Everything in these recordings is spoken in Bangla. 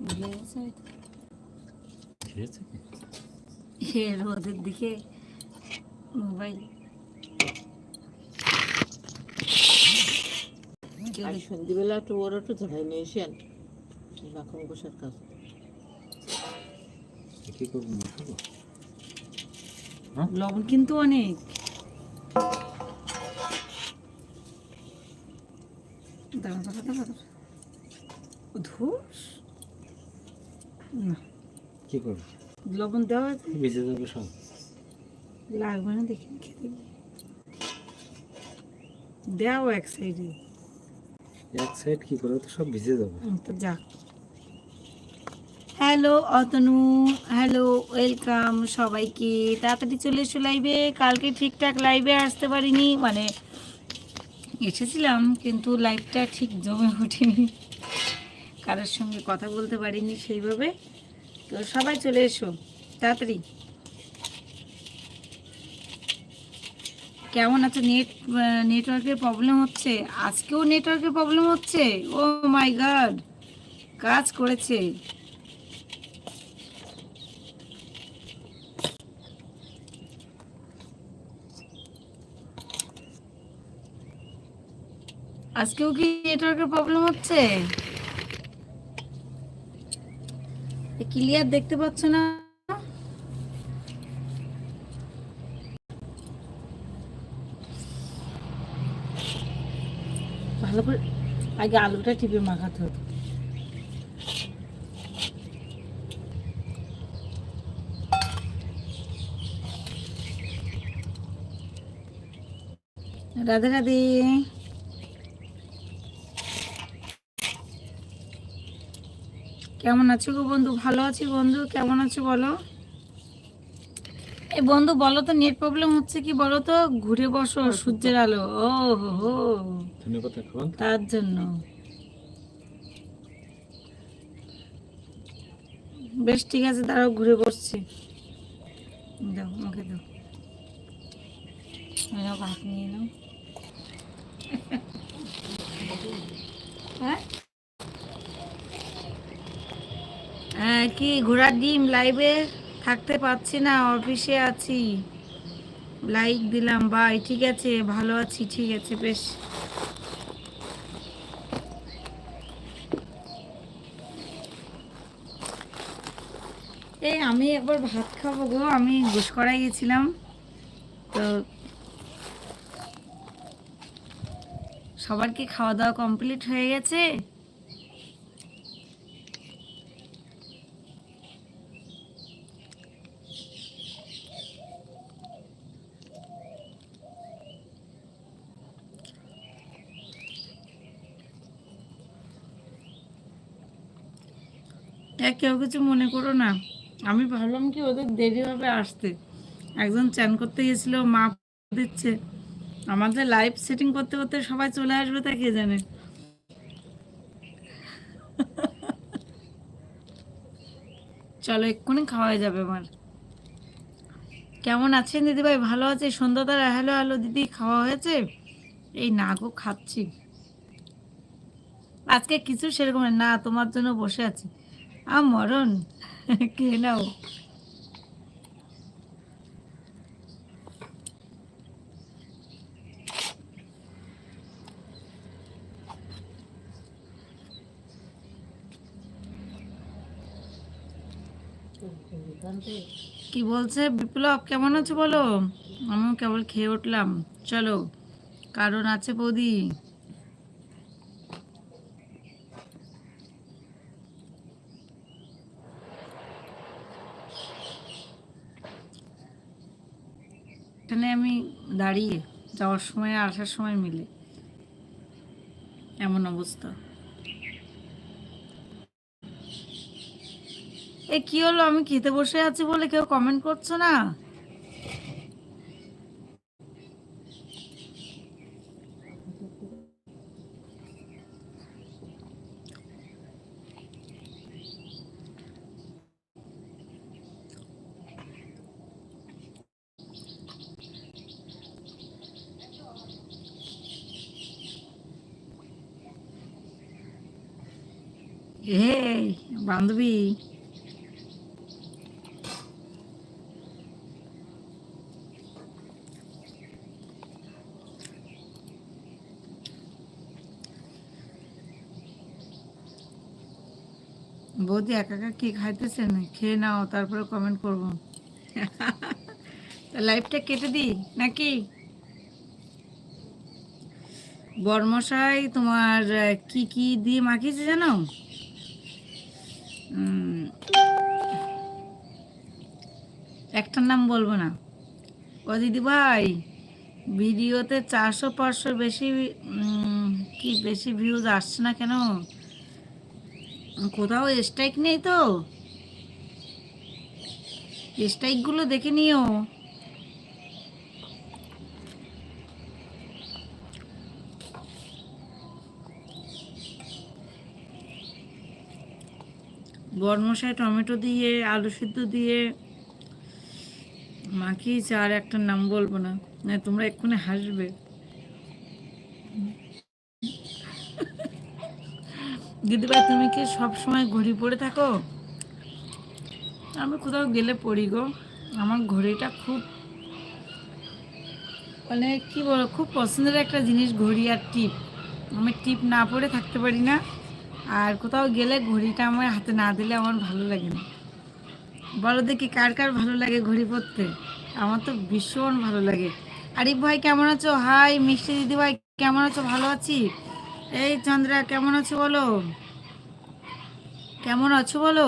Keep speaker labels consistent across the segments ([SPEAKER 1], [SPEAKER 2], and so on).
[SPEAKER 1] ভুলে গেছে
[SPEAKER 2] খেয়েছে কি
[SPEAKER 1] রোদের দিকে মোবাইল
[SPEAKER 3] সন্ধ্যেবেলা একটু ওর একটু ধরাই নিয়ে এসেন বসার কাজ?
[SPEAKER 2] কি করব?
[SPEAKER 1] লবণ কিন্তু অনেক। দাঁড়া দাঁড়া দাঁড়া দাঁড়া ধুস না
[SPEAKER 2] কি করব?
[SPEAKER 1] লবণ দেওয়া আছে?
[SPEAKER 2] যাবে সব।
[SPEAKER 1] লাগবে না দেখি খেতে দেও এক সাইডে।
[SPEAKER 2] এক সাইড কি করে তো সব ভিজে যাবে
[SPEAKER 1] তো যাক হ্যালো অতনু। হ্যালো ওয়েলকাম সবাইকে। তাড়াতাড়ি চলে এসো লাইভে। কালকে ঠিকঠাক লাইভে আসতে পারিনি। মানে এসেছিলাম কিন্তু লাইভটা ঠিক জমে ওঠেনি। কারোর সঙ্গে কথা বলতে পারিনি সেইভাবে। তো সবাই চলে এসো, তাড়াতাড়ি। কেমন আছে? নেট নেটওয়ার্কের প্রবলেম হচ্ছে? আজকেও নেটওয়ার্কের প্রবলেম হচ্ছে? ও মাই গড, কাজ করেছে। আজকেও কি নেটওয়ার্কের প্রবলেম হচ্ছে? ক্লিয়ার দেখতে পাচ্ছ না? ভালো করে আগে আলুটা টিপে মাখাতে হতো রাধে রাধে। কেমন আছো গো বন্ধু? ভালো আছি বন্ধু কেমন আছো বলো? এই বন্ধু বলো তো নেট প্রবলেম হচ্ছে কি বলো তো? ঘুরে বসো সূর্যের আলো। ও হো হো। তার জন্য। বেশ ঠিক আছে দাঁড়াও ঘুরে বসছি। দাও আমাকে দাও। ভাত নিয়ে নাও। হ্যাঁ হ্যাঁ কি ঘোড়ার ডিম লাইভে থাকতে পারছি না অফিসে আছি। লাইক দিলাম বাই ঠিক আছে, ভালো আছি, ঠিক আছে, বেশ। এই আমি একবার ভাত খাব গো, আমি ঘুষকরাই গেছিলাম, তো সবার কি খাওয়া দাওয়া কমপ্লিট হয়ে গেছে। এ, কেউ কিছু মনে করো না। আমি ভাবলাম কি ওদের দেরি হবে আসতে। একজন চ্যান করতে গেছিল মা দিচ্ছে। আমাদের লাইভ সেটিং করতে করতে সবাই চলে আসবে তা কে জানে? চলো এক্ষুনি খাওয়া যাবে আমার। কেমন আছেন দিদিভাই? ভালো আছে? সন্ধ্যাতারা হ্যালো হ্যালো দিদি খাওয়া হয়েছে? এই না গো খাচ্ছি। আজকে কিছু সেরকম না তোমার জন্য বসে আছি। আ মরণ? কে নাও। কি বলছে বিপ্লব? কেমন আছো বলো? আমিও কেবল খেয়ে উঠলাম। চলো, কারণ আছে বৌদি এখানে আমি দাঁড়িয়ে, যাওয়ার সময় আসার সময় মিলে। এমন অবস্থা। এ কি হলো? আমি খেতে বসে আছি বলে কেউ কমেন্ট করছ না? হে বান্ধবী। বৌদি একা একা কি খাইতেছেন খেয়ে নাও, তারপরে কমেন্ট করব। লাইফটা কেটে দিই নাকি? বর্মশাই, তোমার কি কি দিয়ে মাখিয়েছে জানো? একটার নাম বলব না। ও দিদি ভাই, ভিডিওতে চারশো পাঁচশো বেশি কি বেশি ভিউজ আসছে না কেন? কোথাও স্ট্রাইক নেই তো। স্ট্রাইকগুলো দেখে নিও। বরমশাই টমেটো দিয়ে, আলু সিদ্ধ দিয়ে মাখিয়েছে আর একটা নাম বলব না। তোমরা এক্ষুনি হাসবে। দিদিভাই তুমি কি সব সময় ঘড়ি পরে থাকো? আমি কোথাও গেলে পড়ি গো। আমার ঘড়িটা খুব মানে কি বলো, খুব পছন্দের একটা জিনিস, ঘড়ি আর টিপ। আমি টিপ না পরে থাকতে পারি না। আর কোথাও গেলে ঘড়িটা আমার হাতে না দিলে আমার ভালো লাগে না। বলো দেখি কার কার ভালো লাগে ঘড়ি পরতে আমার তো ভীষণ ভালো লাগে। আরিফ ভাই, কেমন আছো? হাই, মিষ্টি দিদি ভাই, কেমন আছো? ভালো আছি? এই চন্দ্রা, কেমন আছো বলো? কেমন আছো বলো?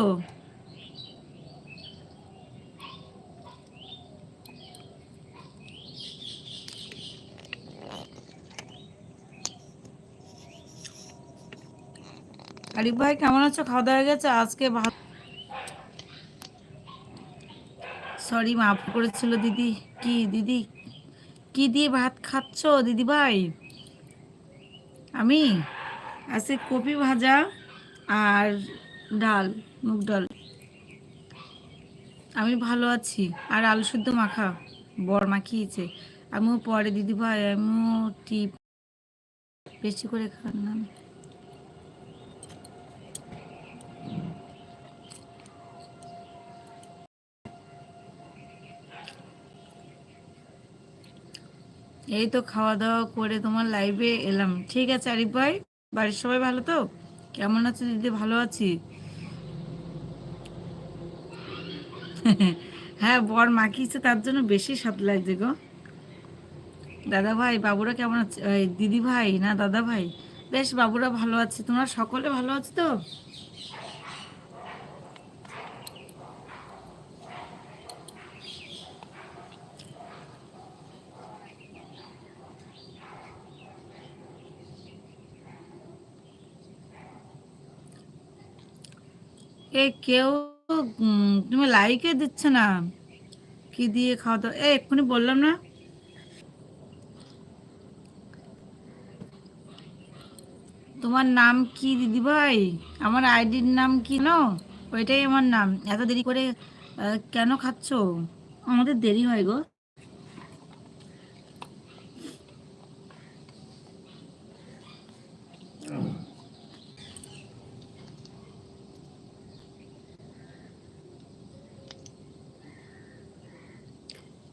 [SPEAKER 1] আরিফ ভাই, কেমন আছো? খাওয়া দাওয়া হয়ে গেছে? আজকে ভাত সরি মাফ করেছিল দিদি। কি দিদি? কি দিয়ে ভাত খাচ্ছ দিদি ভাই? আমি? আছে কপি ভাজা আর ডাল, মুগ ডাল। আমি ভালো আছি। আর আলু শুদ্ধ মাখা, বর মাখিয়েছে। আমিও পরে, দিদি ভাই, আমিও টিপ বেশি করে খান না। এই তো খাওয়া দাওয়া করে তোমার লাইভে এলাম। ঠিক আছে, আরিফ ভাই? বাড়ির সবাই ভালো তো? কেমন আছে দিদি? ভালো আছি? হ্যাঁ বর মাখিয়েছে, তার জন্য বেশি স্বাদ লাগছে গো। দাদা ভাই, বাবুরা কেমন আছে? দিদি ভাই না দাদা ভাই? বেশ, বাবুরা ভালো আছে। তোমরা সকলে ভালো আছো তো? এ কেউ তুমি লাইকে দিচ্ছে না। কি দিয়ে খাওয়া দাওয়া? এ, এক্ষুনি বললাম না। তোমার নাম কি, দিদি ভাই? আমার আইডির নাম কি ন ওইটাই আমার নাম। এত দেরি করে কেন খাচ্ছো? আমাদের দেরি হয় গো।